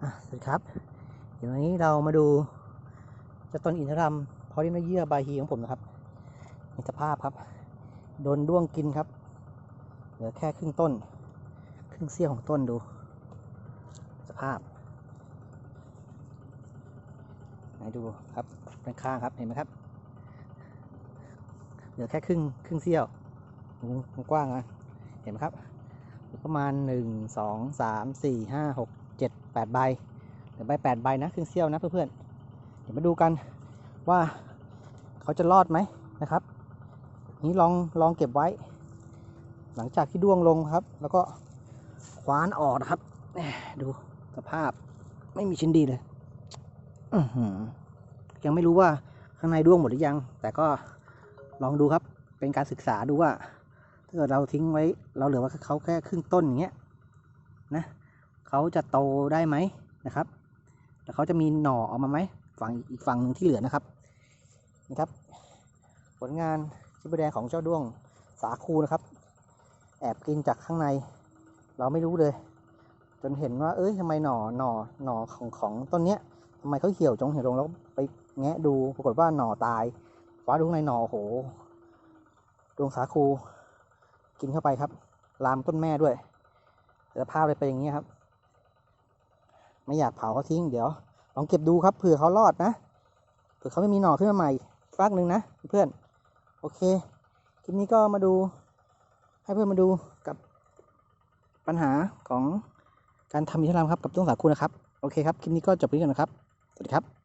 สวัสดีครับ เดี๋ยววันนี้เรามาดูจะต้นอินทรัมพอลินเยื่อบาฮีของผมนะครับมีสภาพครับ โดนด้วงกินครับ เหลือแค่ครึ่งต้น ครึ่งเสี้ยวของต้นดู สภาพไหนดูครับด้านข้างครับเห็นไหมครับ เหลือแค่ครึ่งครึ่งเสี้ยวกว้างนะเห็นไหมครับ ประมาณหนึ่งสองสามสี่ห้าหก เจ็ดแปดใบเดี๋ยวใบแปดใบนะครึ่งเสี้ยวนะเพื่อนๆเดี๋ยวมาดูกันว่าเขาจะรอดไหมนะครับ นี้ลองลองเก็บไว้ หลังจากที่ด้วงลงครับ แล้วก็คว้านออกนะครับแหม่ดูสภาพไม่มีชิ้นดีเลยยังไม่รู้ว่าข้างในด้วงหมดหรือยัง แต่ก็ลองดูครับ เป็นการศึกษาดูว่าถ้าเกิดเราทิ้งไว้ เราเหลือว่าเขาแค่ครึ่งต้นอย่างเงี้ยนะ เขาจะโตได้ไหมนะครับ แล้วเขาจะมีหน่อออกมาไหมฝั่งอีกฝั่งหนึ่งที่เหลือนะครับนี่ครับ ผลงานชิบะแดงของเจ้าด้วงสาคูนะครับ แอบกินจากข้างใน เราไม่รู้เลย จนเห็นว่า เอ้ยทำไมหน่อหน่อหน่อของของต้นเนี้ยทำไมเขาเหี่ยวจงเหี่ยวลงแล้วไปแงะดูปรากฏว่าหน่อตายฟ้าดูข้างในหน่อโอ้โหดวงสาคู กินเข้าไปครับ ลามต้นแม่ด้วยสภาพเลยเป็นอย่างนี้ครับ ไม่อยากเผาเขาทิ้งเดี๋ยว ลองเก็บดูครับเผื่อเขารอดนะเผื่อเขาไม่มีหน่อขึ้นมาใหม่ฟักหนึ่งนะเพื่อนโอเคคลิปนี้ก็มาดู ให้เพื่อนมาดูกับปัญหาของการทำอินทรามครับกับต้นสาคูนะครับ โอเคครับ คลิปนี้ก็จบไปก่อนนะครับ สวัสดีครับ